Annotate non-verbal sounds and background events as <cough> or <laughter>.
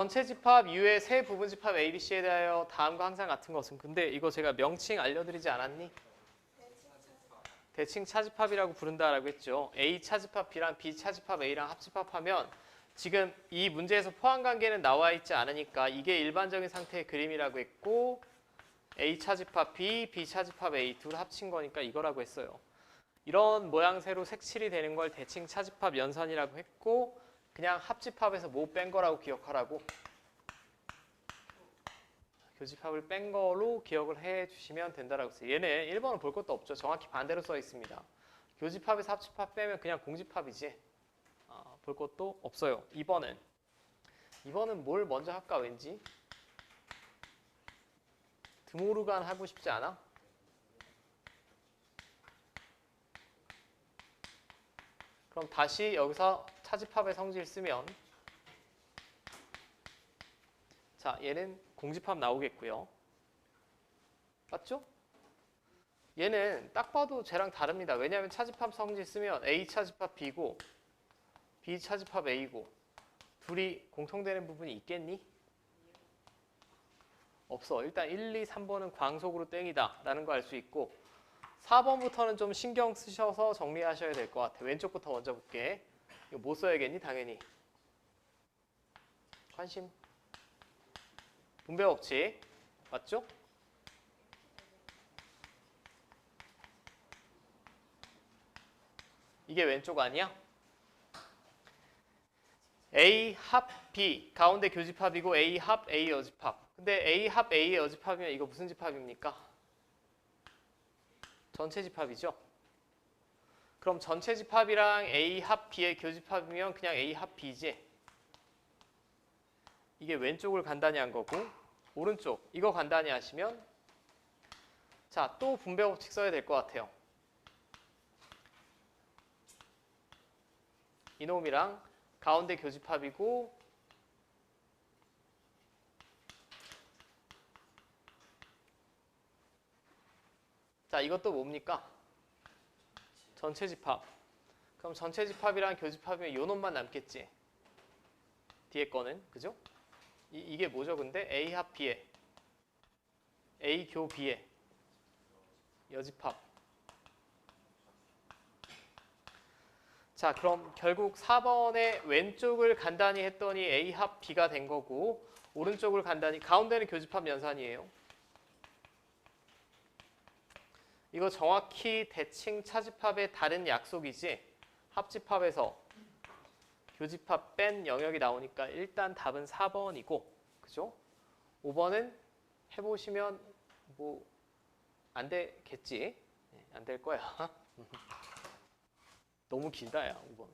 전체 집합 이외에 세 부분 집합 A, B, C에 대하여 다음과 항상 같은 것은 근데 이거 제가 명칭 알려드리지 않았니? 대칭 차집합이라고 부른다라고 했죠. A 차집합 B랑 B 차집합 A랑 합집합하면 지금 이 문제에서 포함 관계는 나와 있지 않으니까 이게 일반적인 상태의 그림이라고 했고 A 차집합 B, B 차집합 A 둘 합친 거니까 이거라고 했어요. 이런 모양새로 색칠이 되는 걸 대칭 차집합 연산이라고 했고 그냥 합집합에서 뭐 뺀 거라고 기억하라고 교집합을 뺀 거로 기억을 해 주시면 된다라고 했어요. 얘는 1번은 볼 것도 없죠. 정확히 반대로 써 있습니다. 교집합에서 합집합 빼면 그냥 공집합이지. 아, 볼 것도 없어요. 2번은 2번은 뭘 먼저 할까 왠지 드모르간 하고 싶지 않아? 그럼 다시 여기서 차집합의 성질 쓰면 자 얘는 공집합 나오겠고요. 맞죠? 얘는 딱 봐도 쟤랑 다릅니다. 왜냐하면 차집합 성질 쓰면 A 차집합 B고 B 차집합 A고 둘이 공통되는 부분이 있겠니? 없어. 일단 1, 2, 3번은 광속으로 땡이다 라는 거 알 수 있고 4번부터는 좀 신경 쓰셔서 정리하셔야 될 것 같아. 왼쪽부터 먼저 볼게. 이거 못 써야겠니? 당연히. 관심. 분배 법칙. 맞죠? 이게 왼쪽 아니야? A 합 B 가운데 교집합이고 A 합 A 여집합. 근데 A 합 A 여집합이면 이거 무슨 집합입니까? 전체 집합이죠. 그럼 전체 집합이랑 A 합 B의 교집합이면 그냥 A 합 B지. 이게 왼쪽을 간단히 한 거고 오른쪽 이거 간단히 하시면 자 또 분배 법칙 써야 될 것 같아요. 이놈이랑 가운데 교집합이고 자 이것도 뭡니까? 전체 집합. 그럼 전체 집합이랑 교집합이면 요 놈만 남겠지. 뒤에 거는 그죠? 이, 이게 뭐죠? 근데 A 합 B에 A 교 B에 여집합. 자, 그럼 결국 4번의 왼쪽을 간단히 했더니 A 합 B가 된 거고 오른쪽을 간단히 가운데는 교집합 연산이에요. 이거 정확히 대칭 차집합의 다른 약속이지 합집합에서 교집합 뺀 영역이 나오니까 일단 답은 4번이고 그죠? 5번은 해보시면 뭐 안 되겠지? 안 될 거야. <laughs> 너무 길다 야 5번